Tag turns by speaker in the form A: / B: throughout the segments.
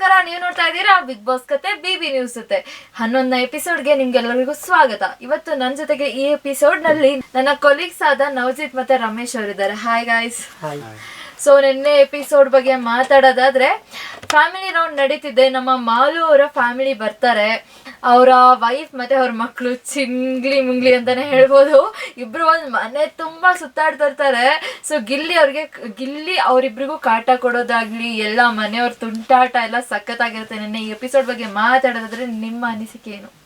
A: ನಮಸ್ಕಾರ ನೀವು ನೋಡ್ತಾ ಇದ್ದೀರಾ ಬಿಗ್ ಬಾಸ್ ಕತೆ ಬಿ ಬಿ ನ್ಯೂಸ್ ಜೊತೆ. ಹನ್ನೊಂದನೇ ಎಪಿಸೋಡ್ಗೆ ನಿಮ್ಗೆಲ್ಲರಿಗೂ ಸ್ವಾಗತ. ಇವತ್ತು ನನ್ನ ಜೊತೆಗೆ ಈ ಎಪಿಸೋಡ್ನಲ್ಲಿ ನನ್ನ ಕೊಲೀಗ್ಸ್ ಆದ ನವಜಿತ್ ಮತ್ತೆ ರಮೇಶ್ ಅವರಿದ್ದಾರೆ. ಹಾಯ್ ಗಾಯ್ಸ್
B: ಹಾಯ್
A: ಸೊ ನಿನ್ನೆ ಎಪಿಸೋಡ್ ಬಗ್ಗೆ ಮಾತಾಡೋದಾದ್ರೆ ಫ್ಯಾಮಿಲಿ ರೌಂಡ್ ನಡೀತಿದ್ದೆ ನಮ್ಮ ಮಾಲು ಅವರ ಫ್ಯಾಮಿಲಿ ಬರ್ತಾರೆ. ಅವರ ವೈಫ್ ಮತ್ತೆ ಅವ್ರ ಮಕ್ಕಳು ಚಿಂಗ್ಲಿ ಮುಂಗ್ಲಿ ಅಂತಾನೆ ಹೇಳ್ಬೋದು. ಇಬ್ರು ಒಂದ್ ಮನೆ ತುಂಬಾ ಸುತ್ತಾಡ್ತಾ ಇರ್ತಾರೆ. ಸೊ ಗಿಲ್ಲಿ ಅವ್ರಿಗೆ, ಗಿಲ್ಲಿ ಅವರಿಬ್ರಿಗೂ ಕಾಟ ಕೊಡೋದಾಗ್ಲಿ, ಎಲ್ಲ ಮನೆಯವ್ರ ತುಂಟಾಟ ಎಲ್ಲ ಸಖತ್ತಾಗಿರುತ್ತೆ. ನಿನ್ನೆ ಈ ಎಪಿಸೋಡ್ ಬಗ್ಗೆ ಮಾತಾಡೋದಾದ್ರೆ ನಿಮ್ಮ ಅನಿಸಿಕೆ ಏನು?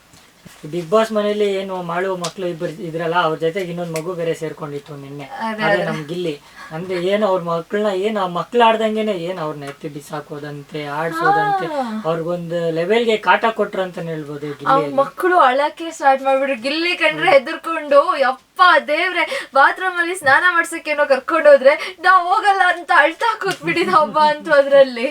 B: ಬಿಗ್ ಬಾಸ್ ಮನೇಲಿ ಏನು ಮಾಡುವ ಮಕ್ಕಳು ಇಬ್ಬರು ಇದ್ರಲ್ಲ ಅವ್ರ ಜೊತೆಗೆ ಇನ್ನೊಂದು ಮಗು ಬೇರೆ ಸೇರ್ಕೊಂಡಿತ್ತು ನಿನ್ನೆ.
A: ಅದೇ,
B: ನಮ್ ಗಿಲ್ಲಿ ಅಂದ್ರೆ ಏನು ಅವ್ರ ಮಕ್ಕಳನ್ನ ಏನು ಆ ಮಕ್ಳು ಆಡ್ದಂಗೆನೆ ಏನ್ ಅವ್ರನ್ನ ಎತ್ತಿ ಬಿಸಾಕೋದಂತೆ ಆಡ್ಸೋದಂತೆ ಅವ್ರಿಗೊಂದು ಲೆವೆಲ್ಗೆ ಕಾಟ ಕೊಟ್ರು ಅಂತ ಹೇಳ್ಬೋದು ಗಿಲ್ಲಿ
A: ಮಕ್ಕಳು ಅಳಕ್ಕೆ ಸ್ಟಾರ್ಟ್ ಮಾಡ್ಬಿಟ್ರು. ಗಿಲ್ಲಿ ಕಂಡ್ರೆ ಹೆದರ್ಕೊಂಡು ಯಪ್ಪ ದೇವ್ರೆ ಬಾತ್ರೂಮ್ ಅಲ್ಲಿ ಸ್ನಾನ ಮಾಡ್ಸಕ್ಕೆ ಏನೋ ಕರ್ಕೊಂಡೋದ್ರೆ ನಾವ್ ಹೋಗಲ್ಲ ಅಂತ ಅಳ್ತಾ ಕೂತ್ಬಿಟ್ಟಿದ್ ಹಬ್ಬ ಅಂತ ಅದ್ರಲ್ಲಿ.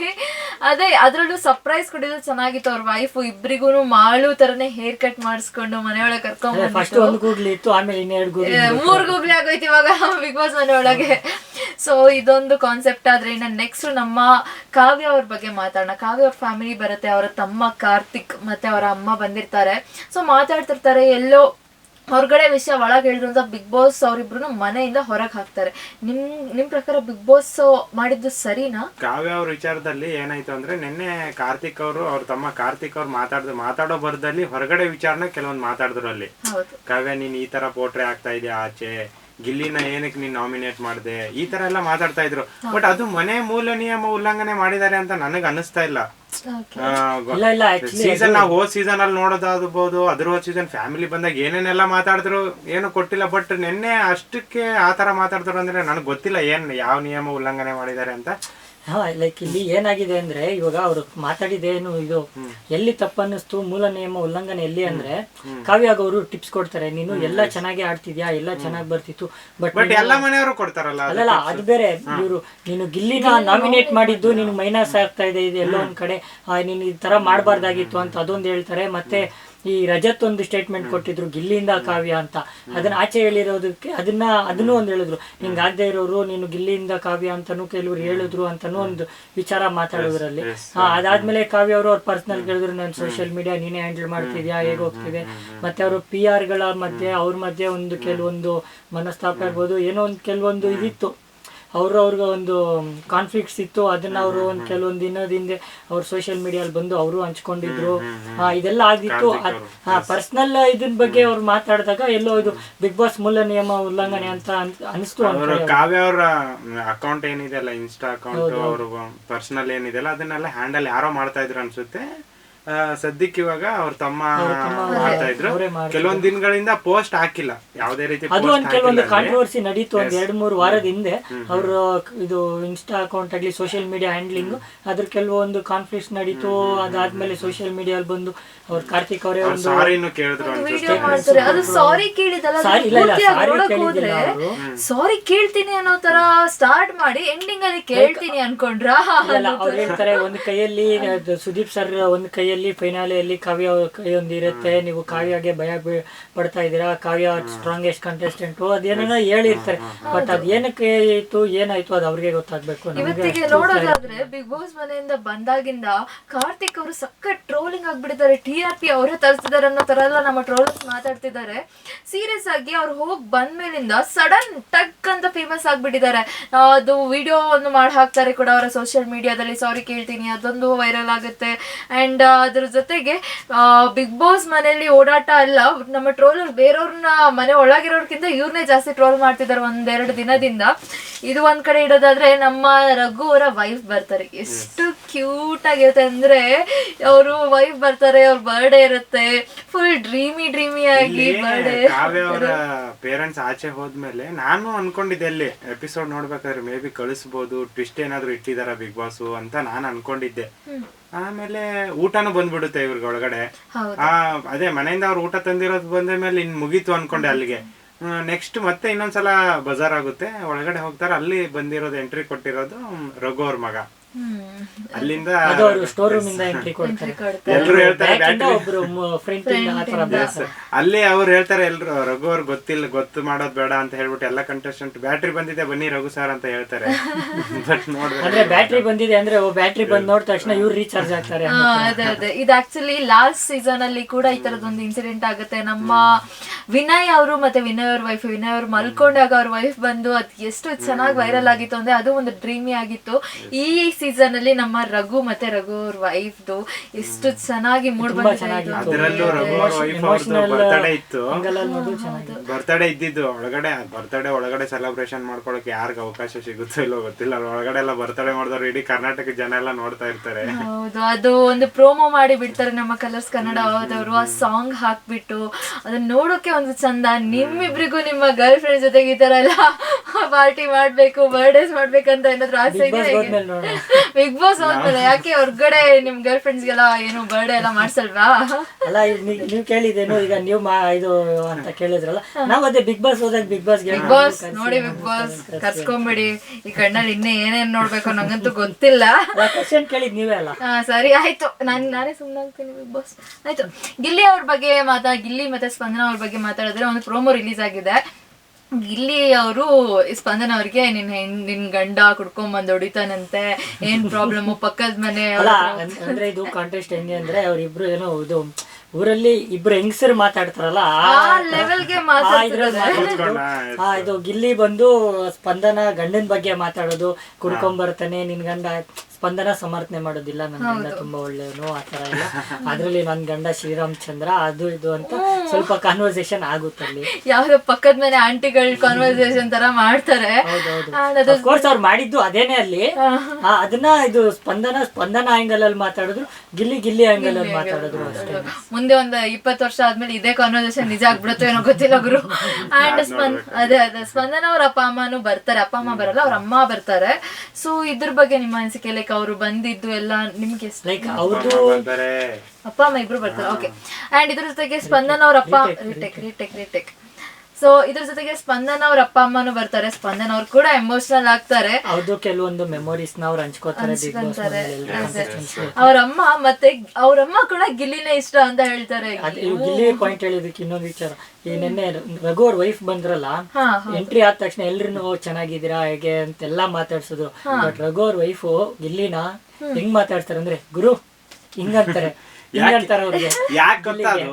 A: ಅದೇ ಅದ್ರಲ್ಲೂ ಸರ್ಪ್ರೈಸ್ ಕೊಟ್ಟಿದ್ದು ಚೆನ್ನಾಗಿತ್ತು. ಅವ್ರ ವೈಫ್ ಇಬ್ರಿಗೂ ಮಾಳು ತರನೇ ಹೇರ್ ಕಟ್ ಮಾಡಿಸ್ಕೊಂಡು ಮನೆಯೊಳಗೆ ಕರ್ಕೊಂಡ್
B: ಫಸ್ಟ್ ಒಂದು ಗೂಗ್ಲಿ ಇತ್ತು ಆಮೇಲೆ ಇನ್ನೆರಡು ಗೂಗ್ಲಿ
A: ಮೂರ್ ಗೂಗ್ಲಿ ಆಗೋಯ್ತು ಇವಾಗ ಬಿಗ್ ಬಾಸ್ ಮನೆಯೊಳಗೆ. ಸೊ ಇದೊಂದು ಕಾನ್ಸೆಪ್ಟ್ ಆದ್ರೆ ಇನ್ನ ನೆಕ್ಸ್ಟ್ ನಮ್ಮ ಕಾವ್ಯ ಅವ್ರ ಬಗ್ಗೆ ಮಾತಾಡೋಣ. ಕಾವ್ಯ ಅವ್ರ ಫ್ಯಾಮಿಲಿ ಬರುತ್ತೆ ಅವರ ತಮ್ಮ ಕಾರ್ತಿಕ್ ಮತ್ತೆ ಅವರ ಅಮ್ಮ ಬಂದಿರ್ತಾರೆ. ಸೊ ಮಾತಾಡ್ತಿರ್ತಾರೆ ಎಲ್ಲೋ ಹೊರಗಡೆ ವಿಷಯ ಒಳಗೆ ಹೇಳಿದ್ರಂತ ಬಿಗ್ ಬಾಸ್ ಅವರಿಬ್ರು ಮನೆಯಿಂದ ಹೊರಗೆ ಹಾಕ್ತಾರೆ. ನಿಮ್ ನಿಮ್ ಪ್ರಕಾರ ಬಿಗ್ ಬಾಸ್ ಮಾಡಿದ್ದು ಸರಿನಾ?
C: ಕಾವ್ಯ ಅವ್ರ ವಿಚಾರದಲ್ಲಿ ಏನಾಯ್ತು ಅಂದ್ರೆ ನಿನ್ನೆ ಕಾರ್ತಿಕ್ ಅವರು ಅವ್ರ ತಮ್ಮ ಕಾರ್ತಿಕ್ ಅವ್ರು ಮಾತಾಡ್ದು ಮಾತಾಡೋ ಬರದಲ್ಲಿ ಹೊರಗಡೆ ವಿಚಾರನ ಕೆಲವೊಂದು ಮಾತಾಡಿದ್ರು ಅಲ್ಲಿ. ಕಾವ್ಯ ನೀನ್ ಈ ತರ ಪೋಟ್ರೆ ಆಗ್ತಾ ಇದೆಯಾ ಆಚೆ? ಗಿಲ್ಲಿನ ಏನಕ್ಕೆ ನೀನ್ ನಾಮಿನೇಟ್ ಮಾಡಿದೆ? ಈ ತರ ಎಲ್ಲ ಮಾತಾಡ್ತಾ ಇದ್ರು. ಬಟ್ ಅದು ಮನೆ ಮೂಲ ನಿಯಮ ಉಲ್ಲಂಘನೆ ಮಾಡಿದ್ದಾರೆ ಅಂತ ನನಗ್ ಅನಿಸ್ತಾ ಇಲ್ಲ.
B: ಇಲ್ಲ ಇಲ್ಲ ಆಕ್ಚುಲಿ
C: ಸೀಸನ್ ನಾವು ಹೋದ್ ಸೀಸನ್ ಅಲ್ಲಿ ನೋಡೋದಾಗಬಹುದು ಅದ್ರ ಹೋದ್ ಸೀಸನ್ ಫ್ಯಾಮಿಲಿ ಬಂದಾಗ ಏನೇನೆಲ್ಲ ಮಾತಾಡಿದ್ರು ಏನು ಕೊಟ್ಟಿಲ್ಲ. ಬಟ್ ನಿನ್ನೆ ಅಷ್ಟಕ್ಕೆ ಆ ತರ ಮಾತಾಡಿದ್ರು ಅಂದ್ರೆ ನನಗೆ ಗೊತ್ತಿಲ್ಲ ಏನ್ ಯಾವ ನಿಯಮ ಉಲ್ಲಂಘನೆ ಮಾಡಿದ್ದಾರೆ ಅಂತ.
B: ಲೈಕ್ ಇಲ್ಲಿ ಏನಾಗಿದೆ ಅಂದ್ರೆ ಇವಾಗ ಅವ್ರು ಮಾತಾಡಿದೇನು ಇದು ಎಲ್ಲಿ ತಪ್ಪನ್ನಿಸ್ತು ಮೂಲ ನಿಯಮ ಉಲ್ಲಂಘನೆ ಎಲ್ಲಿ ಅಂದ್ರೆ ಕಾವ್ಯಾಗ ಅವರು ಟಿಪ್ಸ್ ಕೊಡ್ತಾರೆ ನೀನು ಎಲ್ಲ ಚೆನ್ನಾಗಿ ಆಡ್ತಿದ್ಯಾ ಎಲ್ಲ ಚೆನ್ನಾಗಿ ಬರ್ತಿತ್ತು ಬಟ್
C: ಎಲ್ಲ ಮನೆಯವರು ಕೊಡ್ತಾರಲ್ಲ ಅದು.
B: ಅಲ್ಲಲ್ಲ ಅದು ಬೇರೆ ಇವರು ನೀನು ಗಿಲ್ಲಿನ ನಾಮಿನೇಟ್ ಮಾಡಿದ್ದು ನೀನು ಮೈನಸ್ ಆಗ್ತಾ ಇದೆ ಇದು ಎಲ್ಲೋ ಒಂದ್ ಕಡೆ ನೀನು ಈ ತರ ಮಾಡಬಾರ್ದಾಗಿತ್ತು ಅಂತ ಅದೊಂದು ಹೇಳ್ತಾರೆ ಮತ್ತೆ ಈ ರಜತ್ ಒಂದು ಸ್ಟೇಟ್ಮೆಂಟ್ ಕೊಟ್ಟಿದ್ರು ಗಿಲ್ಲಿಯಿಂದ ಕಾವ್ಯ ಅಂತ. ಅದನ್ನ ಆಚೆ ಹೇಳಿರೋದಕ್ಕೆ ಅದನ್ನ ಅದನ್ನು ಒಂದು ಹೇಳಿದ್ರು. ಹಿಂಗಾಗದೆ ಇರೋರು ನೀನು ಗಿಲ್ಲಿಯಿಂದ ಕಾವ್ಯ ಅಂತಾನು ಕೆಲವರು ಹೇಳಿದ್ರು ಅಂತಾನು ಒಂದು ವಿಚಾರ ಮಾತಾಡೋದ್ರಲ್ಲಿ. ಹಾ ಅದಾದ್ಮೇಲೆ ಕಾವ್ಯ ಅವರು ಅವ್ರ ಪರ್ಸನಲ್ ಕೇಳಿದ್ರು ನಾನು ಸೋಷಿಯಲ್ ಮೀಡಿಯಾ ನೀನೇ ಹ್ಯಾಂಡಲ್ ಮಾಡ್ತಿದ್ಯಾ? ಹೇಗೆ ಹೋಗ್ತಿದೆ? ಮತ್ತೆ ಅವರು ಪಿ ಗಳ ಮಧ್ಯೆ ಅವ್ರ ಮಧ್ಯೆ ಒಂದು ಕೆಲವೊಂದು ಮನಸ್ತಾಪ ಇರ್ಬೋದು ಏನೋ ಒಂದು ಕೆಲವೊಂದು ಇದಿತ್ತು. ಅವ್ರು ಅವ್ರಿಗೆ ಒಂದು ಕಾನ್ಫ್ಲಿಕ್ಟ್ಸ್ ಇತ್ತು ಅದನ್ನ ಅವರು ಒಂದು ಕೆಲವೊಂದು ದಿನದ ಹಿಂದೆ ಅವ್ರು ಸೋಷಿಯಲ್ ಮೀಡಿಯಲ್ಲಿ ಬಂದು ಅವರು ಹಂಚ್ಕೊಂಡಿದ್ರು. ಇದೆಲ್ಲ ಆಗಿತ್ತು. ಪರ್ಸನಲ್ ಇದನ್ ಬಗ್ಗೆ ಅವ್ರು ಮಾತಾಡಿದಾಗ ಎಲ್ಲೋ ಇದು ಬಿಗ್ ಬಾಸ್ ಮೂಲ ನಿಯಮ ಉಲ್ಲಂಘನೆ ಅಂತ ಅನ್- ಅನಿಸ್ತು
C: ಕಾವ್ಯ ಅವರ ಅಕೌಂಟ್ ಏನಿದೆ ಅಲ್ಲ ಇನ್ಸ್ಟಾ ಅಕೌಂಟ್ ಅವ್ರ ಪರ್ಸನಲ್ ಏನಿದೆ ಅಲ್ಲ ಅದನ್ನೆಲ್ಲ ಹ್ಯಾಂಡಲ್ ಯಾರೋ ಮಾಡ್ತಾ ಇದ್ರು ಅನ್ಸುತ್ತೆ. ಸದ್ಯಕ್ಕೆ ಇವಾಗ ಅವ್ರ ತಮ್ಮ ಮಾಡ್ತಾ ಇದ್ರು. ಕೆಲವೊಂದ್ ದಿನಗಳಿಂದ ಪೋಸ್ಟ್ ಹಾಕಿಲ್ಲ. ಯಾವ್ದೇ ರೀತಿ
B: ಅದು ಒಂದ್ ಕೆಲವೊಂದು ಕಾಂಟ್ರವರ್ಸಿ ನಡೀತು ಒಂದ್ ಎರಡ್ ಮೂರು ವಾರದ ಹಿಂದೆ. ಅವ್ರ ಇದು ಇನ್ಸ್ಟಾ ಅಕೌಂಟ್ ಆಗ್ಲಿ ಸೋಷಿಯಲ್ ಮೀಡಿಯಾ ಹ್ಯಾಂಡ್ಲಿಂಗ್ ಅದ್ರ ಕೆಲವೊಂದು ಕಾನ್ಫ್ಲಿಕ್ಟ್ ನಡೀತು. ಅದಾದ್ಮೇಲೆ ಸೋಷಿಯಲ್ ಮೀಡಿಯಲ್ಲಿ ಬಂದು ಅವ್ರ ಕಾರ್ತಿಕ್ ಅವರೇ
C: ಅವ್ರು
B: ಒಂದು
C: ಸಾರಿನೂ ಕೇಳಿದ್ರು
A: ಸಾರಿ ಕೇಳಿದಲ್ಲ ಸಾರಿ ಕೇಳ್ತೀನಿ ಅನ್ನೋ ತರ ಸ್ಟಾರ್ಟ್ ಮಾಡಿ ಎಂಡಿಂಗ್ ಅಲ್ಲಿ ಕೇಳ್ತೀನಿ ಅನ್ಕೊಂಡ್ರ?
B: ಅವ್ರ ಅವ್ರು ಹೇಳ್ತಾರೆ ಒಂದ್ ಕೈಯಲ್ಲಿ ಸುದೀಪ್ ಸರ್ ಒಂದ್ ಕೈಯಲ್ಲಿ ಫೈನಾಲೆಯಲ್ಲಿ ಕಾವ್ಯ ಕೈ ಒಂದು ಇರುತ್ತೆ ನೀವು ಕಾವ್ಯಗೆ ಭಯ ಪಡ್ತಾ ಇದ್ದೀರಾ? ಕಾವ್ಯ ಸ್ಟ್ರಾಂಗೆಸ್ಟ್ ಕಂಟೆಸ್ಟೆಂಟ್ ಅದೇನೋ ಹೇಳಿರ್ತಾರೆ. ಬಟ್ ಅದ್ ಏನಕ್ಕೆ ಆಯ್ತು ಏನಾಯ್ತು ಅದು ಅವ್ರಿಗೆ ಗೊತ್ತಾಗ್ಬೇಕು
A: ಇವತ್ತಿಗೆ ನೋಡೋದಾದ್ರೆ ಬಿಗ್ ಬಾಸ್ ಮನೆಯಿಂದ ಬಂದಾಗಿಂದ ಕಾರ್ತಿಕ್ ಅವರು ಸಖತ್ ಟ್ರೋಲಿಂಗ್ ಆಗ್ಬಿಟ್ಟಿದ್ದಾರೆ. ಟಿ ಆರ್ ಪಿ ಅವರೇ ತರಿಸಿದಾರೆ ಅನ್ನೋ ತರ ಎಲ್ಲ ನಮ್ಮ ಟ್ರೋಲರ್ಸ್ ಮಾತಾಡ್ತಿದ್ದಾರೆ. ಸೀರಿಯಸ್ ಆಗಿ ಅವ್ರು ಹೋಗ್ ಬಂದ್ಮೇಲಿಂದ ಸಡನ್ ಟಕ್ ಅಂತ ಫೇಮಸ್ ಆಗ್ಬಿಟ್ಟಿದ್ದಾರೆ. ಆ, ಅದು ವಿಡಿಯೋ ಒಂದು ಮಾಡಿ ಹಾಕ್ತಾರೆ ಕೂಡ ಅವರ ಸೋಷಿಯಲ್ ಮೀಡಿಯಾದಲ್ಲಿ ಸಾರಿ ಕೇಳ್ತೀನಿ ಅದೊಂದು ವೈರಲ್ ಆಗುತ್ತೆ. ಅಂಡ್ ಅದ್ರ ಜೊತೆಗೆ ಬಿಗ್ ಬಾಸ್ ಮನೆಯಲ್ಲಿ ಓಡಾಟ ಅಲ್ಲ ನಮ್ಮ ಟ್ರೋಲರ್ ಬೇರೆಯವ್ರನ್ನ ಮನೆ ಒಳಗಿರೋರ್ಕಿಂತ ಇವ್ರನ್ನೇ ಜಾಸ್ತಿ ಟ್ರೋಲ್ ಮಾಡ್ತಿದ್ದಾರೆ ಒಂದೆರಡು ದಿನದಿಂದ. ಇದು ಒಂದ್ ಕಡೆ ಇಡೋದಾದ್ರೆ ನಮ್ಮ ರಘು ಅವರ ವೈಫ್ ಬರ್ತಾರೆ. ಎಷ್ಟು ಕ್ಯೂಟ್ ಆಗಿರುತ್ತೆ ಅಂದ್ರೆ ಅವರು ವೈಫ್ ಬರ್ತಾರೆ ಅವ್ರ ಬರ್ಡೇ ಇರುತ್ತೆ. ಫುಲ್ ಡ್ರೀಮಿ ಡ್ರೀಮಿ ಆಗಿ ಬರ್ಡೇ
C: ಕಾವ್ಯ ಅವರ ಪೇರೆಂಟ್ಸ್ ಆಚೆ ಹೋದ್ಮೇಲೆ ನಾನು ಅನ್ಕೊಂಡಿದ್ದೆ ಅಲ್ಲಿ ಎಪಿಸೋಡ್ ನೋಡ್ಬೇಕಾದ್ರೆ ಮೇ ಬಿ ಕಳಿಸ್ಬೋದು ಟ್ವಿಸ್ಟ್ ಏನಾದ್ರು ಇಟ್ಟಿದಾರ ಬಿಗ್ ಬಾಸ್ ಅಂತ ನಾನು ಅನ್ಕೊಂಡಿದ್ದೆ. ಆಮೇಲೆ ಊಟನೂ ಬಂದ್ಬಿಡುತ್ತೆ ಇವ್ರಿಗೆ ಒಳಗಡೆ. ಆ ಅದೇ ಮನೆಯಿಂದ ಅವ್ರು ಊಟ ತಂದಿರೋದು ಬಂದ ಮೇಲೆ ಇನ್ ಮುಗೀತು ಅನ್ಕೊಂಡೆ ಅಲ್ಲಿಗೆ. ನೆಕ್ಸ್ಟ್ ಮತ್ತೆ ಇನ್ನೊಂದ್ಸಲ ಬಜಾರ್ ಆಗುತ್ತೆ ಒಳಗಡೆ ಹೋಗ್ತಾರೆ ಅಲ್ಲಿ ಬಂದಿರೋದು ಎಂಟ್ರಿ ಕೊಟ್ಟಿರೋದು ರಘು ಅವ್ರ ಮಗ. ಅಲ್ಲಿಂದ
B: ಅದು ಅವರು ಸ್ಟೋರ್ ರೂಮ್ ಇಂದ ಎಂಟ್ರಿ ಕೊಡ್ತಾರೆ.
C: ಎಲ್ಲರೂ ಹೇಳ್ತಾರೆ
B: Back ಇಂದ
C: battery-
B: ಒಬ್ರು ಫ್ರಂಟ್ ಇಂದ ಆ ತರ ಬರ್ತಾರೆ.
C: ಅಲ್ಲಿ ಅವ್ರು ಹೇಳ್ತಾರೆ ಎಲ್ರು ರಘು ಅವ್ರು ಗೊತ್ತಿಲ್ಲ ಗೊತ್ತು ಮಾಡೋದ್ ಬೇಡ ಅಂತ ಹೇಳ್ಬಿಟ್ಟು ಎಲ್ಲ ಕಂಟೆಸ್ಟೆಂಟ್ ಬ್ಯಾಟ್ರಿ ಬಂದಿದೆ ಬನ್ನಿ ರಘು ಸರ್ ಅಂತ ಹೇಳ್ತಾರೆ. ಬಟ್ ನೋಡ್ಬೇಕು
B: ಅಂದ್ರೆ ಬ್ಯಾಟ್ರಿ ಬಂದಿದೆ ಅಂದ್ರೆ ಓ ಬ್ಯಾಟ್ರಿ ಬಂದ್ ನೋಡಿದ ತಕ್ಷಣ ಇವ್ರು ರೀಚಾರ್ಜ್ ಆಗ್ತಾರೆ.
A: ಅದೇ ಅದೇ. ಇದು ಆಕ್ಚುಲಿ ಲಾಸ್ಟ್ ಸೀಸನ್ ಅಲ್ಲಿ ಕೂಡ ಈ ತರದೊಂದು ಇನ್ಸಿಡೆಂಟ್ ಆಗುತ್ತೆ. ನಮ್ಮ ವಿನಯ್ ಅವರು ಮತ್ತೆ ವಿನಯ್ ಅವ್ರ ವೈಫ್ ವಿನಯ್ ಅವ್ರು ಮಲ್ಕೊಂಡಾಗ ಅವ್ರ ವೈಫ್ ಬಂದು ಅದ್ ಎಷ್ಟು ಚೆನ್ನಾಗಿ ವೈರಲ್ ಆಗಿತ್ತು ಅಂದ್ರೆ ಅದು ಒಂದು ಡ್ರೀಮಿ ಆಗಿತ್ತು. ಈ ಸೀಸನ್ ಅಲ್ಲಿ ನಮ್ಮ ರಘು ಮತ್ತೆ ರಘು ಅವ್ರ ವೈಫ್ದು ಎಷ್ಟು ಚೆನ್ನಾಗಿ ಮೂಡ್
B: ತುಂಬಾ
A: ಬಂದಿದೆ
B: ಚೆನ್ನಾಗಿತ್ತು.
C: ಅದ್ರಲ್ಲೂ ರಘು ಅವ್ರ ವೈಫ್ ಅವ್ರದ್ದು ಬರ್ತಡೇ ಇತ್ತು. ಬರ್ತಡೇ ಇದ್ದಿದ್ದು ಒಳಗಡೆ ಬರ್ತಡೇ ಒಳಗಡೆ ಸೆಲೆಬ್ರೇಷನ್ ಮಾಡ್ಕೊಳಕ್ ಯಾರಿಗ ಅವಕಾಶ ಸಿಗುತ್ತೋ ಇಲ್ಲೋ ಗೊತ್ತಿಲ್ಲ. ಒಳಗಡೆ ಎಲ್ಲ ಬರ್ತಡೇ ಮಾಡಿದವ್ರು ಇಡೀ ಕರ್ನಾಟಕ ಜನ ಎಲ್ಲ ನೋಡ್ತಾ ಇರ್ತಾರೆ.
A: ಹೌದು ಅದು ಒಂದು ಪ್ರೋಮೋ ಮಾಡಿ ಬಿಡ್ತಾರೆ ನಮ್ಮ ಕಲರ್ಸ್ ಕನ್ನಡ ಅವರವರು ಆ ಸಾಂಗ್ ಹಾಕ್ಬಿಟ್ಟು ಅದನ್ನ ನೋಡೋಕೆ ಒಂದು ಚಂದ. ನಿಮ್ಮಿಬ್ರಿಗೂ ನಿಮ್ಮ ಗರ್ಲ್ ಫ್ರೆಂಡ್ ಜೊತೆಗೆ ಈ ತರ ಎಲ್ಲ ಪಾರ್ಟಿ ಮಾಡ್ಬೇಕು ಬರ್ಡೇಸ್ ಮಾಡ್ಬೇಕಂತ ಏನಾದ್ರು ಆಸೆ ಇದೆ. ಬಿಗ್ ಬಾಸ್ ಹೋದ್ಮೇಲೆ ಯಾಕೆ ಹೊರ್ಗಡೆ ನಿಮ್ ಗರ್ಲ್ ಫ್ರೆಂಡ್ಸ್ಗೆಲ್ಲ ಏನು ಬರ್ಡೇ ಎಲ್ಲ ಮಾಡ್ಸಲ್ವಾ?
B: ಅಲ್ಲ ನೀವು ಕೇಳಿದೇನು ಈಗ ನೀವು ಮಾ ಇದು ಅಂತ ಕೇಳಿದ್ರಲ್ಲ ನಾವ್ ಅದೇ ಬಿಗ್ ಬಾಸ್ ಹೋದಾಗ ಬಿಗ್ ಬಾಸ್
A: ಬಿಗ್ ಬಾಸ್ ನೋಡಿ ಬಿಗ್ ಬಾಸ್ ಕರ್ಸ್ಕೊಂಬಿಡಿ ಈ ಕಣ್ಣಲ್ಲಿ ಇನ್ನೇ ಏನೇನ್ ನೋಡ್ಬೇಕು ನಂಗಂತೂ ಗೊತ್ತಿಲ್ಲ.
B: ಕ್ವಶನ್ ಕೇಳಿದ್ ನೀವೇ ಅಲ್ಲ?
A: ಸರಿ ಆಯ್ತು. ನಾನು ನಾನೇ ಸುಮ್ಮನಾಗ್ತೀನಿ ಬಿಗ್ ಬಾಸ್. ಆಯ್ತು. ಗಿಲ್ಲಿ ಅವ್ರ ಬಗ್ಗೆ ಮಾತಾ ಗಿಲ್ಲಿ ಮತ್ತೆ ಸ್ಪಂದನ ಅವ್ರ ಬಗ್ಗೆ ಮಾತಾಡಿದ್ರೆ ಒಂದು ಪ್ರೋಮೋ ರಿಲೀಸ್ ಆಗಿದೆ. ಗಿಲ್ಲಿ ಅವರು ಸ್ಪಂದನ ಅವ್ರಿಗೆ ನಿನ್ ಹೆಣ್ ನಿನ್ ಗಂಡ ಕುಡ್ಕೊಂಡ್ ಬಂದ್ ಹೊಡಿತಾನಂತೆ. ಏನ್ ಪ್ರಾಬ್ಲಮ್ ಪಕ್ಕದ ಮನೆ
B: ಅಂದ್ರೆ ಇದು ಕಾಂಟೆಸ್ಟ್ ಹೆಂಗೆ ಅಂದ್ರೆ ಅವ್ರಿಬ್ರು ಏನೋ ಇದು ಊರಲ್ಲಿ ಇಬ್ರು ಹೆಂಗಸರು ಮಾತಾಡ್ತಾರಲ್ಲ ಇದು ಗಿಲ್ಲಿ ಬಂದು ಸ್ಪಂದನ ಗಂಡನ ಬಗ್ಗೆ ಮಾತಾಡೋದು ಕುಡ್ಕೊಂಡ್ ಬರ್ತಾನೆ ನಿನ್ ಗಂಡ ಸ್ಪಂದನ ಸಮರ್ಥನೆ ಮಾಡೋದಿಲ್ಲ. ನನ್ ಗಂಡ ತುಂಬಾ ಒಳ್ಳೆಯವನು ತರ ಎಲ್ಲ. ಅದ್ರಲ್ಲಿ ನನ್ ಗಂಡ ಶ್ರೀರಾಮಚಂದ್ರ ಅದು ಇದು ಅಂತ ಸ್ವಲ್ಪ ಕಾನ್ವರ್ಸೇಷನ್ ಆಗುತ್ತೆ ಅಲ್ಲಿ
A: ಯಾವ್ದೋ ಪಕ್ಕದ ಮೇಲೆ ಆಂಟಿಗಳ ಕಾನ್ವರ್ಸೇಷನ್ ತರ ಮಾಡ್ತಾರೆ.
B: ಕೋರ್ಸ್ ಅವ್ರು ಮಾಡಿದ್ದು ಅದೇನೆ ಅಲ್ಲಿ. ಅದನ್ನ ಇದು ಸ್ಪಂದನ ಸ್ಪಂದನ ಆಂಗಲ್ ಅಲ್ಲಿ ಮಾತಾಡಿದ್ರು ಗಿಲ್ಲಿ ಗಿಲ್ಲಿ ಆಂಗಲ್ ಅಲ್ಲಿ ಮಾತಾಡಿದ್ರು ಅಷ್ಟೇ.
A: ಮುಂದೆ ಒಂದ್ ಇಪ್ಪತ್ತು ವರ್ಷ ಆದ್ಮೇಲೆ ಇದೇ ಕಾನ್ವರ್ಸೇಷನ್ ನಿಜ ಆಗ್ಬಿಡುತ್ತೋ ಏನೋ ಗೊತ್ತಿಲ್ಲ ಗುರು. ಅಂಡ್ ಸ್ಪಂದ ಅದೇ ಅದೇ. ಸ್ಪಂದನ ಅವ್ರ ಅಪ್ಪ ಅಮ್ಮನು ಬರ್ತಾರೆ. ಅಪ್ಪ ಅಮ್ಮ ಬರಲ್ಲ ಅವ್ರ ಅಮ್ಮ ಬರ್ತಾರೆ. ಸೊ ಇದ್ರ ಬಗ್ಗೆ ನಿಮ್ಮ ಅನಿಸಿಕೆ ಲೈಕ್ ಅವರು ಬಂದಿದ್ದು ಎಲ್ಲ ನಿಮ್ಗೆ ಎಷ್ಟು
B: ಲೈಕ್ ಅವ್ರದ್ದು
C: ಬರ್ತಾರೆ.
A: ಅಪ್ಪ ಅಮ್ಮ ಇಬ್ರು ಬರ್ತಾರೆ. ಓಕೆ ಅಂಡ್ ಇದ್ರ ಜೊತೆಗೆ ಸ್ಪಂದನ್ ಅವ್ರ ಅಪ್ಪ ರಿಟೆಕ್ ರಿಟೆಕ್ ರಿಟೆಕ್ ಸೊ ಇದ್ರ ಜೊತೆಗೆ ಸ್ಪಂದನ ಅವ್ರ ಅಪ್ಪ ಅಮ್ಮನು ಬರ್ತಾರೆ. ಸ್ಪಂದನ ಅವ್ರು ಕೂಡ ಎಮೋಷನಲ್ ಆಗ್ತಾರೆ.
B: ಅವ್ರದ್ದು ಕೆಲವೊಂದು ಮೆಮೊರೀಸ್ನ ಅವ್ರು ಹಂಚ್ಕೋತಾರೆ.
A: ಅವ್ರ ಅಮ್ಮ ಮತ್ತೆ ಅವ್ರ ಅಮ್ಮ ಕೂಡ ಗಿಲ್ಲಿನೇ ಇಷ್ಟ ಅಂತ ಹೇಳ್ತಾರೆ.
B: ಗಿಲ್ಲಿ ಪಾಯಿಂಟ್ ಹೇಳಿದಕ್ಕೆ ಇನ್ನೊಂದು ವಿಚಾರ. ಈ ನಿನ್ನೆ ರಘು ಅವ್ರ ವೈಫ್ ಬಂದ್ರಲ್ಲ ಎಂಟ್ರಿ ಆದ ತಕ್ಷಣ ಎಲ್ರು ಚೆನ್ನಾಗಿದ್ದೀರಾ? ಹೇಗೆ? ಅಂತೆಲ್ಲ ಮಾತಾಡ್ಸೋದು ಬಟ್ ರಘು ಅವ್ರ ವೈಫು ಗಿಲ್ಲಿನ? ಹೆಂಗ್ ಮಾತಾಡ್ತಾರೆ ಅಂದ್ರೆ ಗುರು ಹಿಂಗಂತಾರೆ
C: ಯಾಕೆ ಗೊತ್ತಾ ಅದು?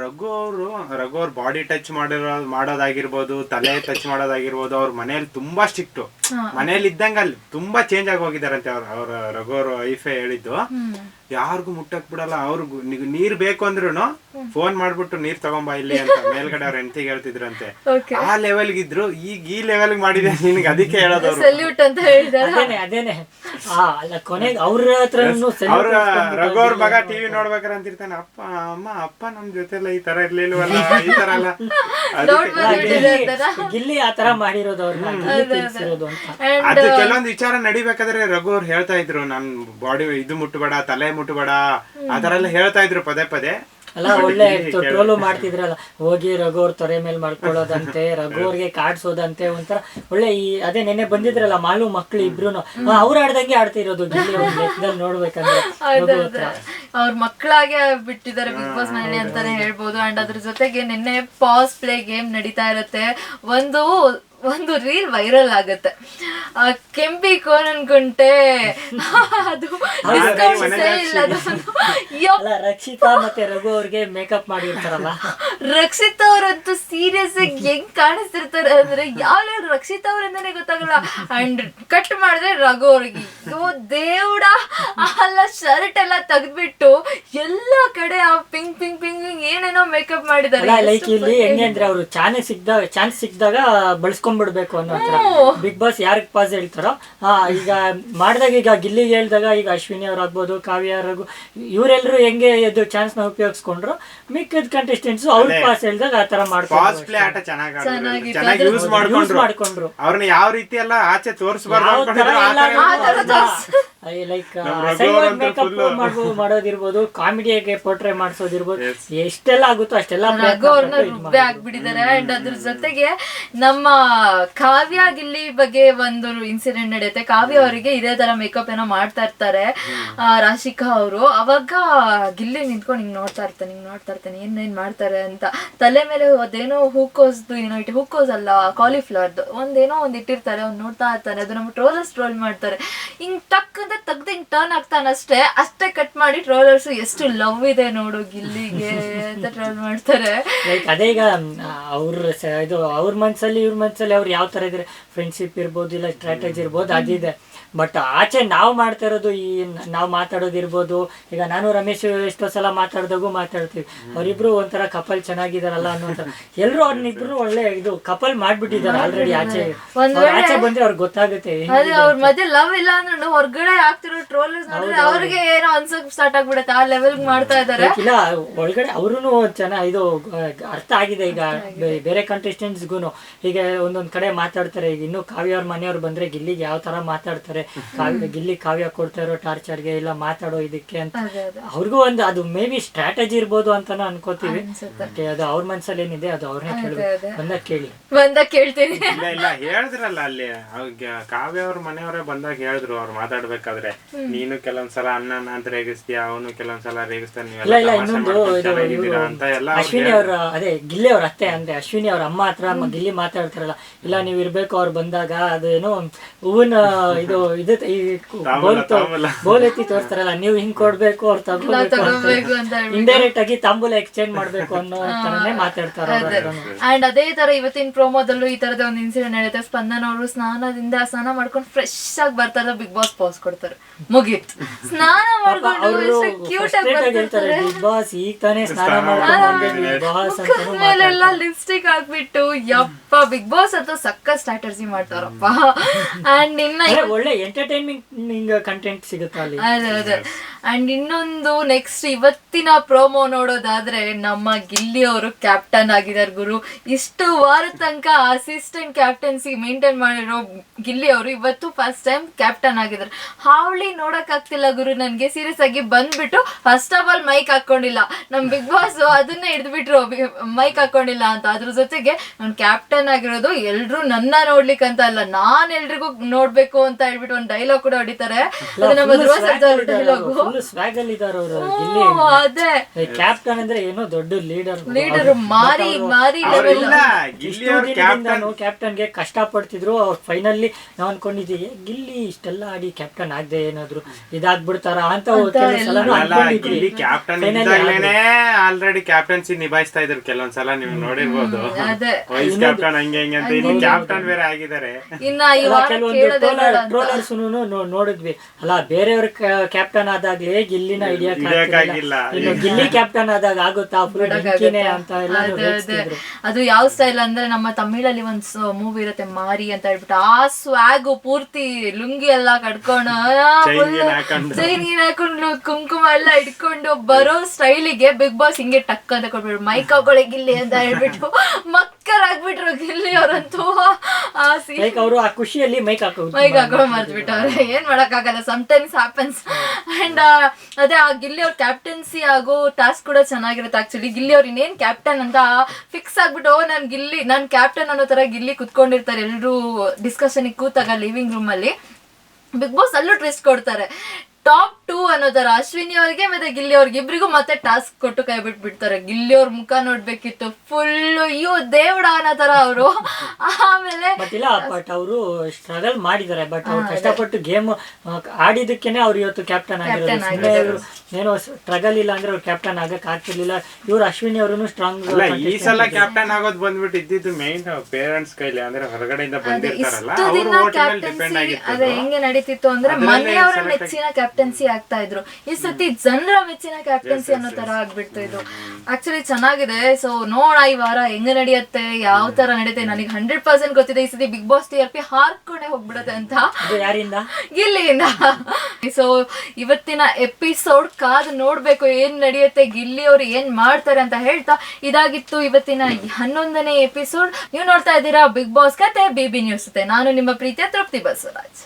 C: ರಘು ಅವರು ರಘು ಅವ್ರ ಬಾಡಿ ಟಚ್ ಮಾಡಿರೋ ಮಾಡೋದಾಗಿರ್ಬೋದು ತಲೆ ಟಚ್ ಮಾಡೋದಾಗಿರ್ಬೋದು ಅವ್ರ ಮನೇಲಿ ತುಂಬಾ ಸ್ಟ್ರಿಕ್ಟ್ ಮನೇಲಿ ಇದ್ದಂಗ ಅಲ್ಲಿ ತುಂಬಾ ಚೇಂಜ್ ಆಗಿ ಹೋಗಿದಾರಂತೆ ಅವ್ರ ಅವ್ರ ರಘು ಅವ್ರ ವೈಫೇ ಹೇಳಿದ್ದು. ಯಾರಿಗೂ ಮುಟ್ಟಕ್ ಬಿಡಲ್ಲ ಅವ್ರಿಗೂ ನೀವು ನೀರ್ ಬೇಕು ಅಂದ್ರೂ ಫೋನ್ ಮಾಡ್ಬಿಟ್ಟು ನೀರ್ ತಗೊಂಬ ಇಲ್ಲಿ ಅಂತ ಮೇಲ್ಗಡೆ ಅವ್ರ ಹೆಂಡತಿಗೆ ಹೇಳ್ತಿದ್ರಂತೆ. ಆ ಲೆವೆಲ್ ಇದ್ರು ಈಗ ಈ ಲೆವೆಲ್ ಮಾಡಿದೆ ನಿನ್ಗೆ ಅದಕ್ಕೆ ಹೇಳೋದು
A: ಸಲ್ಯೂಟ್ ಅಂತ ಹೇಳಿದಾರೆ?
B: ಅದೇನೆ ಅದೇನೆ. ಆ ಅಲ್ಲ ಕೊನೆಗೆ ಅವ್ರ ಹತ್ರ
C: ಅವ್ರ ರಘು ಅವ್ರ ಮಗ ಟಿವಿ ನೋಡ್ಬೇಕಾರೆ ಅಂತಿರ್ತಾನೆ ಅಪ್ಪ ಅಮ್ಮ ಅಪ್ಪ ನಮ್ ಜೊತೆಲ್ಲ ಈ ತರ ಇರ್ಲಿಲ್ವಲ್ಲ ಈ ತರ
A: ಅಲ್ಲ. ಗಿಲ್ಲಿ ಆ
B: ತರ. ಆತರ ಮಾಡಿರೋದು ಅವ್ರನ್ನ
C: ಅದು ಕೆಲವೊಂದು ವಿಚಾರ ನಡಿಬೇಕಾದ್ರೆ ರಘು ಅವ್ರು ಹೇಳ್ತಾ ಇದ್ರು ನನ್ ಬಾಡಿ ಇದು ಮುಟ್ಟಬೇಡ ತಲೆ ಮುಟ್ಟಬೇಡ ಆ ತರ ಎಲ್ಲ ಹೇಳ್ತಾ ಇದ್ರು ಪದೇ ಪದೇ.
B: ಅಲ್ಲ ಒಳ್ಳೆ ಟ್ರೋಲು ಮಾಡ್ತಿದ್ರಲ್ಲ ಹೋಗಿ ರಘು ಅವ್ರ ತೊರೆ ಮೇಲೆ ಮಾಡ್ಕೊಳ್ಳೋದಂತೆ ರಘು ಅವ್ರಿಗೆ ಕಾಡ್ಸೋದಂತೆ ಒಂಥರ ಒಳ್ಳೆ ಈ ಅದೇ ನೆನ್ನೆ ಬಂದಿದ್ರಲ್ಲ ಮಾಲು ಮಕ್ಳು ಇಬ್ರು ಅವ್ರು ಆಡ್ದಂಗೆ ಆಡ್ತಿರೋದು ಗಿಲ್ಲಿ ಒಂದ್ ಲೆಕ್ಕದಲ್ಲಿ ನೋಡ್ಬೇಕಂದ್ರೆ.
A: ಅವ್ರ ಮಕ್ಕಳಾಗೆ ಬಿಟ್ಟಿದ್ದಾರೆ ಬಿಗ್ ಬಾಸ್ ಮನೇಲಿ ಅಂತಾನೆ ಹೇಳ್ಬೋದು. ಅಂಡ್ ಅದ್ರ ಜೊತೆಗೆ ನಿನ್ನೆ ಪಾಸ್ ಪ್ಲೇ ಗೇಮ್ ನಡೀತಾ ಇರುತ್ತೆ. ಒಂದು ಒಂದು ರೀಲ್ ವೈರಲ್ ಆಗುತ್ತೆ. ಆ ಕೆಂಪಿ ಕೋನ್ ಅನ್ಕೊಂಡೆ ಅದು
B: ರಕ್ಷಿತಾ ಮತ್ತೆ ರಘು ಅವ್ರಿಗೆ ಮೇಕಪ್ ಮಾಡಿರ್ತಾರಲ್ಲ.
A: ರಕ್ಷಿತಾ ಅವರಂತೂ ಸೀರಿಯಸ್ ಆಗಿ ಹೆಂಗ್ ಕಾಣಿಸ್ತಿರ್ತಾರೆ ಅಂದ್ರೆ ಯಾವ ರಕ್ಷಿತಾ ಅವ್ರಿಂದಾನೆ ಗೊತ್ತಾಗಲ್ಲ. ಅಂಡ್ ಕಟ್ ಮಾಡಿದ್ರೆ ರಘು ಅವ್ರಿಗೆ ಓ ದೇವ್ಡ ಅಲ್ಲ ಶರ್ಟ್ ಎಲ್ಲ ತೆಗ್ದ್ಬಿಟ್ಟು ಎಲ್ಲಾ ಕಡೆ ಆ ಪಿಂಕ್ ಪಿಂಕ್ ಪಿಂಕ್ ಏನೇನೋ ಮೇಕಪ್ ಮಾಡಿದ್ದಾರೆ.
B: ಲೈಕ್ ಇಲ್ಲಿ ಹೆಂಗೆ ಅಂದ್ರೆ ಅವ್ರು ಚಾನ್ಸ್ ಸಿಕ್ದಾಗ ಚಾನ್ಸ್ ಸಿಕ್ಕಿದಾಗ ಬಳಸ್ಕೊಂಡ್ಬಿಡ್ಬೇಕು ಅನ್ನೋ ತರ ಬಿಗ್ ಬಾಸ್ ಯಾರಿಗ್ ಪಾಸ್ ಹೇಳ್ತಾರೋ ಹಾ ಈಗ ಮಾಡಿದಾಗ ಈಗ ಗಿಲ್ಲಿಗೆ ಹೇಳಿದಾಗ ಈಗ ಅಶ್ವಿನಿ ಅವ್ರು ಆಗ್ಬೋದು ಕಾವ್ಯ ಅವ್ರಾಗು ಇವರೆಲ್ಲರೂ ಹೆಂಗೆ ಇದು ಚಾನ್ಸ್ನ ಉಪಯೋಗಿಸ್ಕೊಂಡ್ರು ಮಿಕ್ಕಿದ ಕಂಟೆಸ್ಟೆಂಟ್ಸ್ ಅವ್ರ ಪಾಸ್ ಹೇಳಿದಾಗ ಆ ತರ
C: ಪಾಸ್
B: ಮಾಡ್ಕೊಂಡು
C: ಪ್ಲೇ ಆಟ ಚೆನ್ನಾಗಿ
A: ಚೆನ್ನಾಗಿತ್ತು.
C: ಚೆನ್ನಾಗಿ ಯೂಸ್
B: ಯೂಸ್
C: ಮಾಡ್ಕೊಂಡ್ರು. ಅವ್ರನ್ನ ಯಾವ ರೀತಿ ಎಲ್ಲ ಆಚೆ ತೋರಿಸ್ಬಾರ್ದು
B: ಲೈಕ್ ಮೇಕಪ್ ಮಾಡೋದಿರ್ಬೋದು ಕಾಮಿಡಿಯಾಗೆ ಪೋರ್ಟ್ರೇ ಮಾಡಿಸೋದಿರ್ಬೋದು ಎಷ್ಟೆಲ್ಲ ಆಗುತ್ತೋ ಅಷ್ಟೆಲ್ಲ ಆಗ್ಬಿಟ್ಟಿದ್ದಾರೆ.
A: ಅವ್ರನ್ನ ರುಬ್ಬೆ ಅಂಡ್ ಅದ್ರ ಜೊತೆಗೆ ನಮ್ಮ ಕಾವ್ಯ ಗಿಲ್ಲಿ ಬಗ್ಗೆ ಒಂದು ಇನ್ಸಿಡೆಂಟ್ ನಡೆಯುತ್ತೆ. ಕಾವ್ಯ ಅವರಿಗೆ ಇದೇ ತರ ಮೇಕಪ್ ಏನೋ ಮಾಡ್ತಾ ಇರ್ತಾರೆ. ಆ, ರಾಶಿಕಾ ಅವರು. ಅವಾಗ ಗಿಲ್ಲಿ ನಿಂತ್ಕೊಂಡು ಹಿಂಗ್ ನೋಡ್ತಾ ಇರ್ತಾನೆ ಹಿಂಗ್ ನೋಡ್ತಾ ಇರ್ತಾನೆ ಏನೇನ್ ಮಾಡ್ತಾರೆ ಅಂತ. ತಲೆ ಮೇಲೆ ಅದೇನೋ ಹೂಕೋಸ್ದು ಏನೋ ಇಟ್ಟು ಹೂಕೋಸ್ ಅಲ್ಲ ಕಾಲಿಫ್ಲವರ್ದು ಒಂದೇನೋ ಒಂದ್ ಇಟ್ಟಿರ್ತಾರೆ ಅವ್ನು ನೋಡ್ತಾ ಇರ್ತಾನೆ. ಅದು ನಮ್ಮ ಟ್ರೋಲರ್ಸ್ ಟ್ರೋಲ್ ಮಾಡ್ತಾರೆ. ಹಿಂಗ್ ಟಕ್ ಅಂತ ತೆಗ್ದು ಹಿಂಗ್ ಟರ್ನ್ ಆಗ್ತಾನಷ್ಟೇ ಅಷ್ಟೇ. ಕಟ್ ಮಾಡಿ ಟ್ರೋಲರ್ಸ್ ಎಷ್ಟು ಲವ್ ಇದೆ ನೋಡು ಗಿಲ್ಲಿಗೆ ಅಂತ ಟ್ರೋಲ್ ಮಾಡ್ತಾರೆ.
B: ಅದೇ ಈಗ ಅವ್ರ ಇದು ಅವ್ರ ಮನ್ಸಲ್ಲಿ ಇವ್ರ ಮನ್ಸಲ್ಲಿ ಅವ್ರು ಯಾವ ತರ ಇದ್ರೆ? ಫ್ರೆಂಡ್ಶಿಪ್ ಇರ್ಬೋದು ಇಲ್ಲ ಸ್ಟ್ರಾಟಜಿ ಇರ್ಬೋದು ಅದಿದೆ ಬಟ್ ಆಚೆ ನಾವು ಮಾಡ್ತಾ ಇರೋದು ಈ ನಾವು ಮಾತಾಡೋದಿರ್ಬೋದು ಈಗ ನಾನು ರಮೇಶ್ ಎಷ್ಟೋ ಸಲ ಮಾತಾಡ್ದಾಗೂ ಮಾತಾಡ್ತೀವಿ. ಅವರಿಬ್ರು ಒಂಥರ ಕಪಲ್ ಚೆನ್ನಾಗಿದಾರಲ್ಲ ಅನ್ನೋ ಎಲ್ಲರೂ ಅವ್ರನ್ನಿಬ್ರು ಒಳ್ಳೆ ಇದು ಕಪಲ್ ಮಾಡ್ಬಿಟ್ಟಿದ್ದಾರೆ ಆಲ್ರೆಡಿ ಆಚೆ. ಆಚೆ ಬಂದ್ರೆ ಅವ್ರಿಗೆ ಗೊತ್ತಾಗುತ್ತೆ
A: ಅವ್ರ ಮಧ್ಯೆ ಲವ್ ಇಲ್ಲ ಅಂದ್ರೆ ಹೊರಗಡೆ ಆಗ್ತಿರೋ ಟ್ರೋಲರ್ಸ್ ನೋಡಿದ್ರೆ ಅವ್ರಿಗೆ ಏನೋ ಅನ್ಸಕ್ ಸ್ಟಾರ್ಟ್ ಆಗ್ಬಿಡುತ್ತೆ. ಆ ಲೆವೆಲ್ ಮಾಡ್ತಾ ಇದಾರೆ.
B: Like ಇಲ್ಲ ಒಳಗಡೆ ಅವ್ರು ಚೆನ್ನಾಗಿ ಇದು ಅರ್ಥ ಆಗಿದೆ ಈಗ. ಬೇರೆ ಕಂಟೆಸ್ಟೆಂಟ್ಸ್ಗೂ ಈಗ ಒಂದೊಂದ್ ಕಡೆ ಮಾತಾಡ್ತಾರೆ. ಈಗ ಇನ್ನು ಕಾವ್ಯ ಅವ್ರ ಮನೆಯವ್ರು ಬಂದ್ರೆ ಗಿಲ್ಲಿಗೆ ಯಾವ ತರ ಮಾತಾಡ್ತಾರೆ? ಕಾವ್ಯ ಗಿಲ್ಲಿ ಕಾವ್ಯ ಕೊಡ್ತಾ ಇರೋ ಟಾರ್ಚರ್ಗೆ ಇಲ್ಲ ಮಾತಾಡೋ ಇದಕ್ಕೆ ಅಂತ
A: ಅದೇ ಅದೇ.
B: ಅವ್ರಿಗೂ ಒಂದು ಅದು ಮೇ ಬಿ ಸ್ಟ್ರಾಟಜಿ ಇರ್ಬೋದು ಅಂತಾನು ಅನ್ಕೋತೀವಿ. ಅದು ಅವ್ರ ಮನ್ಸಲ್ಲಿ ಏನಿದೆ ಅದು ಅವ್ರನ್ನ ಕೇಳಿ
A: ಬಂದ
B: ಬಂದಾಗ ಕೇಳಿ.
A: ಬಂದಾಗ ಕೇಳ್ತೀನಿ.
C: ಇಲ್ಲ ಇಲ್ಲ ಹೇಳಿದ್ರಲ್ಲ ಅಲ್ಲಿ. ಕಾವ್ಯ ಅವ್ರ ಮನೆಯವರೇ ಬಂದಾಗ ಹೇಳಿದ್ರು ಅವ್ರು ಮಾತಾಡ್ಬೇಕಾದ್ರೆ. ನೀನು ಕೆಲವೊಂದ್ಸಲ ಅಣ್ಣನ ಅಂತ ರೇಗಿಸ್ತೀಯ ಅವನು ಕೆಲವೊಂದ್ಸಲ ರೇಗಿಸ್ತಾನೆ
B: ಇಲ್ಲ ಇಲ್ಲ
C: ತಮಾಷೆ
B: ಇನ್ನೊಂದು ಇದು
C: ಅಂತ ಎಲ್ಲ
B: ಅಶ್ವಿನಿ ಅವ್ರ ಅದೇ ಗಿಲ್ಲಿ ಅವ್ರ ಅತ್ತೆ ಅಂದ್ರೆ ಅಶ್ವಿನಿ ಅವ್ರ ಅಮ್ಮ ಹತ್ರ ಗಿಲ್ಲಿ ಮಾತಾಡ್ತಾರಲ್ಲ. ಇಲ್ಲ ನೀವ್ ಇರ್ಬೇಕು ಅವ್ರು ಬಂದಾಗ ಅದೇನೋ ಹೂವಿನ ಇದು ಇದು ಈ ಬೋಲ್ ಎತ್ತಿ ತೋರಿಸ್ತಾರಲ್ಲ ನೀವು ಹಿಂಗ್ ಕೊಡ್ಬೇಕು ಅವ್ರು ತಗೋಬೇಕು. ಇಂಡೈರೆಕ್ಟ್ ಆಗಿ ತಾಂಬೂಲ ಎಕ್ಸ್ಚೇಂಜ್ ಮಾಡ್ಬೇಕು ಅನ್ನೋ ತರನೇ ಮಾತಾಡ್ತಾರೆ
A: ಅಂಡ್ ಅದೇ. ತರ ಇವತ್ತಿನ ಪ್ರೋಮೋದಲ್ಲೂ ಈ ತರದ ಒಂದು ಇನ್ಸಿಡೆಂಟ್ ನಡೆಯುತ್ತೆ. ಸ್ಪಂದನ ಅವರು ಸ್ನಾನದಿಂದ ಸ್ನಾನ ಮಾಡ್ಕೊಂಡು ಫ್ರೆಶ್ ಆಗಿ ಬರ್ತಾರೆ ಬಿಗ್ ಬಾಸ್ ಪೋಸ್ ಕೊಡ್ತಾರೆ. ಮುಗೀತು. ಸ್ನಾನ ಮಾಡ್ಕೊಂಡು
B: ಅವರು
A: ಕ್ಯೂಟ್ ಆಗಿ
B: ಹೇಳ್ತಾರೆ ಬಿಗ್ ಬಾಸ್ ಈಗ ತಾನೇ ಸ್ನಾನ ಮಾಡ್ಕೊಂಡು
A: ಮೇಲೆಲ್ಲ ಲಿಪ್ಸ್ಟಿಕ್ ಹಾಕ್ಬಿಟ್ಟು ಯಪ್ಪ ಬಿಗ್ ಬಾಸ್ ಅಂತ ಸಕ್ಕ ಸ್ಟ್ರಾಟಜಿ ಮಾಡ್ತಾರಪ್ಪ. ಅಂಡ್ ಇನ್ನ
B: ಒಳ್ಳೆ ಎಂಟರ್ಟೈನ್ಮೆಂಟ್ ಕಂಟೆಂಟ್ ಸಿಗುತ್ತೆ ಅಲ್ಲಿ?
A: ಅದೇ ಅದೇ. ಅಂಡ್ ಇನ್ನೊಂದು ನೆಕ್ಸ್ಟ್ ಇವತ್ತಿನ ಪ್ರೋಮೋ ನೋಡೋದಾದ್ರೆ ನಮ್ಮ ಗಿಲ್ಲಿ ಅವರು ಕ್ಯಾಪ್ಟನ್ ಆಗಿದ್ದಾರೆ ಗುರು. ಇಷ್ಟು ವಾರ ತನಕ ಅಸಿಸ್ಟೆಂಟ್ ಕ್ಯಾಪ್ಟನ್ಸಿ ಮೇಂಟೈನ್ ಮಾಡಿರೋ ಗಿಲ್ಲಿ ಅವರು ಇವತ್ತು ಫಸ್ಟ್ ಟೈಮ್ ಕ್ಯಾಪ್ಟನ್ ಆಗಿದ್ದಾರೆ. ಹಾವಳಿ ನೋಡಕ್ ಆಗ್ತಿಲ್ಲ ಗುರು ನನಗೆ. ಸೀರಿಯಸ್ ಆಗಿ ಬಂದ್ಬಿಟ್ಟು ಫಸ್ಟ್ ಆಫ್ ಆಲ್ ಮೈಕ್ ಹಾಕೊಂಡಿಲ್ಲ. ನಮ್ ಬಿಗ್ ಬಾಸ್ ಅದನ್ನೇ ಹಿಡಿದ್ಬಿಟ್ರು. ಮೈಕ್ ಹಾಕೊಂಡಿಲ್ಲ ಅಂತ. ಅದ್ರ ಜೊತೆಗೆ ನಾನು ಕ್ಯಾಪ್ಟನ್ ಆಗಿರೋದು ಎಲ್ರು ನನ್ನ ನೋಡ್ಲಿಕ್ಕೆ ಅಂತ ಅಲ್ಲ. ನಾನ್ ಎಲ್ರಿಗೂ ನೋಡ್ಬೇಕು ಅಂತ ಹೇಳ್ಬಿಟ್ಟು ಒಂದು ಡೈಲಾಗ್ ಕೂಡ ಹೊಡಿತಾರೆ. ಅದು ನಮ್ಮ ಧ್ರುವ ಡೈಲಾಗು
B: ಫುಲ್ ಸ್ವಾಗ್ ಅಲ್ಲಿ ಇದಾರೆ ಅವರು
A: ಅದೇ.
B: ಕ್ಯಾಪ್ಟನ್ ಅಂದ್ರೆ ಏನೋ ದೊಡ್ಡ ಲೀಡರ್
A: ಲೀಡರ್ ಮಾರಿ ಮಾರಿ ಲೆವೆಲ್
C: ಇಲ್ಲ ಗಿಲ್ಲಿ ಕ್ಯಾಪ್ಟನ್
B: ಕ್ಯಾಪ್ಟನ್ಗೆ ಕಷ್ಟ ಪಡ್ತಿದ್ರು ಅವ್ರು ಫೈನಲಿ ನಾವ್ ಅನ್ಕೊಂಡಿದ್ದೀವಿ ಗಿಲ್ಲಿ ಇಷ್ಟೆಲ್ಲ ಆಡಿ ಕ್ಯಾಪ್ಟನ್ ಆಗದೆ ಏನಾದ್ರು ಇದಾಗ್ಬಿಡ್ತಾರ? ಅಂತ
C: ಆಲ್ರೆಡಿ ಕ್ಯಾಪ್ಟನ್ಸಿ ನಿಭಾಯಿಸ್ತಾ ಇದ್ರು ಕೆಲವೊಂದ್ಸಲ ನೀವು ನೋಡಿರ್ಬೋದು.
A: ಅದೇ.
C: ವೈಸ್ ಕ್ಯಾಪ್ಟನ್ ಹಂಗೆ ಹಿಂಗೆ ಅಂತ ಇನ್ನು ಕ್ಯಾಪ್ಟನ್ ಬೇರೆ ಆಗಿದ್ದಾರೆ
A: ಇನ್ನ ಈ
B: ನೋಡಿದ್ವಿ. ಅಲ್ಲ ಬೇರೆಯವ್ರ ಕ್ಯಾಪ್ಟನ್ ಆದಾಗ್ಲೇ ಗಿಲ್ಲಿನ ಐಡಿಯಾ
C: ಹಿಡಿಯಕ್ಕಾಗಿಲ್ಲ.
B: ಇನ್ನು ಗಿಲ್ಲಿ ಕ್ಯಾಪ್ಟನ್ ಆದಾಗ ಆಗುತ್ತಾ? ಫುಲ್ ಅಂತ ಎಲ್ಲ
A: ಅದೇ ಅದೇ. ಅದು ಯಾವ ಸ್ಟೈಲ್ ಅಂದ್ರೆ ನಮ್ಮ ತಮಿಳಲ್ಲಿ ಒಂದ್ ಮೂವಿ ಇರುತ್ತೆ ಮಾರಿ ಅಂತ ಹೇಳ್ಬಿಟ್ಟು. ಆ ಸ್ವಾಗು ಪೂರ್ತಿ ಲುಂಗಿ ಎಲ್ಲ ಕಟ್ಕೊಂಡು
C: ಚೈನ್ ಹಾಕೊಂಡು.
A: ಕುಂಕುಮ ಎಲ್ಲ ಇಟ್ಕೊಂಡು ಬರೋ ಸ್ಟೈಲಿಗೆ ಬಿಗ್ ಬಾಸ್ ಹಿಂಗೆ ಟಕ್ ಅಂತ ಕೊಟ್ಬಿಟ್ರು. ಮೈಕ್ ಹಾಕೊಳ್ಳಿ ಗಿಲ್ಲಿ ಅಂತ ಹೇಳ್ಬಿಟ್ಟು. ಮಕ್ಕರಾಗ್ಬಿಟ್ರು ಗಿಲ್ಲಿ ಅವ್ರಂತೂ ಆ ಸೀನ್
B: ಲೈಕ್ ಅವರು ಆ ಖುಷಿಯಲ್ಲಿ ಮೈಕ್ ಹಾಕೋದು
A: ಮೈಕ್ ಹಾಕೊಂಡು ಮರ್ತ್ಬಿಟ್ಟವ್ರೆ ಏನ್ ಮಾಡಕ್ಕಾಗಲ್ಲ ಸಮ್ಟೈಮ್ಸ್ ಹ್ಯಾಪನ್ಸ್ ಅಂಡ್ ಅದೇ, ಆ ಗಿಲ್ಲಿ ಅವ್ರ ಕ್ಯಾಪ್ಟನ್ಸಿ ಆಗೋ ಟಾಸ್ಕ್ ಕೂಡ ಚೆನ್ನಾಗಿರುತ್ತೆ ಆಕ್ಚುಲಿ ಗಿಲ್ಲಿ ಅವ್ರು ಇನ್ನೇನ್ ಕ್ಯಾಪ್ಟನ್ ಅಂತ ಫಿಕ್ಸ್ ಆಗ್ಬಿಟ್ಟು ನನ್ ಗಿಲ್ಲಿ, ನಾನ್ ಕ್ಯಾಪ್ಟನ್ ಅನ್ನೋ ತರ ಗಿಲ್ಲಿ ಕುತ್ಕೊಂಡಿರ್ತಾರೆ ಎಲ್ರು ಡಿಸ್ಕಷನ್ ಕೂತಾಗ ಲಿವಿಂಗ್ ರೂಮ್ ಅಲ್ಲಿ. ಬಿಗ್ ಬಾಸ್ ಅಲ್ಲೂ ಟ್ವಿಸ್ಟ್ ಕೊಡ್ತಾರೆ. ಟಾಪ್ ಟೂ ಅನ್ನೋ ತರ ಅಶ್ವಿನಿ ಅವ್ರಿಗೆ ಮತ್ತೆ ಗಿಲ್ಲಿ ಅವ್ರಿಗೆ ಇಬ್ರಿಗೂ ಮತ್ತೆ ಟಾಸ್ಕ್ ಕೊಟ್ಟು ಕೈ ಬಿಟ್ಬಿಡ್ತಾರೆ ಗಿಲ್ಲಿ ಅವ್ರ ಮುಖ ನೋಡ್ಬೇಕಿತ್ತು. ಫುಲ್ ಅಯ್ಯೋ ದೇವಡ ಅನ್ನೋ ತರ ಅವರು. ಆಮೇಲೆ
B: ಬಟ್ ಇಲ್ಲ ಬಟ್ ಅವರು ಸ್ಟ್ರಗಲ್ ಮಾಡಿದ್ದಾರೆ. ಬಟ್ ಅವ್ರು ಕಷ್ಟಪಟ್ಟು ಗೇಮ್ ಆಡಿದಕ್ಕೇನೆ ಅವ್ರು ಇವತ್ತು ಕ್ಯಾಪ್ಟನ್ ಆಗಿರೋದು. ಏನೋ ಸ್ಟ್ರಗಲ್ ಇಲ್ಲ ಅಂದ್ರೆ ಅವ್ರು ಕ್ಯಾಪ್ಟನ್ ಆಗಕ್ ಆಗ್ತಿರ್ಲಿಲ್ಲ. ಇವ್ರು ಅಶ್ವಿನಿ ಅವರು ಸ್ಟ್ರಾಂಗ್
C: ಅಲ್ಲ ಈ ಸಲ ಕ್ಯಾಪ್ಟನ್ ಆಗೋದ್ ಬಂದ್ಬಿಟ್ಟು ಇದ್ದಿದ್ದು ಮೇನ್ ಪೇರೆಂಟ್ಸ್ ಕೈಲಿ ಅಂದ್ರೆ ಹೊರಗಡೆಯಿಂದ ಬಂದಿರ್ತಾರಲ್ಲ
A: ಅದೇ ಹೆಂಗೆ ನಡೀತಿತ್ತು ಅಂದ್ರೆ ಮನೆಯವರ
C: ನೆಚ್ಚಿನ
A: ಮೆಚ್ಚಿನ ಕ್ಯಾಪ್ಟನ್ಸಿ ಆಗ್ತಾ ಇದ್ರು. ಈ ಸತಿ ಜನರ ಮೆಚ್ಚಿನ ಕ್ಯಾಪ್ಟನ್ಸಿ ಅನ್ನೋ ತರ ಆಗ್ಬಿಡ್ತು ಇದು. ಆಕ್ಚುಲಿ ಚೆನ್ನಾಗಿದೆ. ಸೊ ನೋಡ ಈ ವಾರ ಹೆಂಗ್ ನಡೆಯುತ್ತೆ ಯಾವ ತರ ನಡೆಯುತ್ತೆ ನನಗೆ ಹಂಡ್ರೆಡ್ ಪರ್ಸೆಂಟ್ ಗೊತ್ತಿದೆ. ಈ ಸತಿ Bigg Boss T R P ಹಾರ್ಕೊಂಡೆ ಹೋಗ್ಬಿಡುತ್ತೆ ಅಂತ. ಗಿಲ್ಲಿಯಿಂದ ಸೊ ಇವತ್ತಿನ ಎಪಿಸೋಡ್ ಕಾದು ನೋಡ್ಬೇಕು ಏನ್ ನಡೆಯುತ್ತೆ ಗಿಲ್ಲಿ ಅವ್ರು ಏನ್ ಮಾಡ್ತಾರೆ ಅಂತ ಹೇಳ್ತಾ ಇದಾಗಿತ್ತು ಇವತ್ತಿನ ಹನ್ನೊಂದನೇ ಎಪಿಸೋಡ್ ನೀವು ನೋಡ್ತಾ ಇದ್ದೀರಾ ಬಿಗ್ ಬಾಸ್ ಕತೆ ಬಿಬಿ ನ್ಯೂಸ್ ನಾನು ನಿಮ್ಮ ಪ್ರೀತಿಯ ತೃಪ್ತಿ ಬಸವರಾಜ್.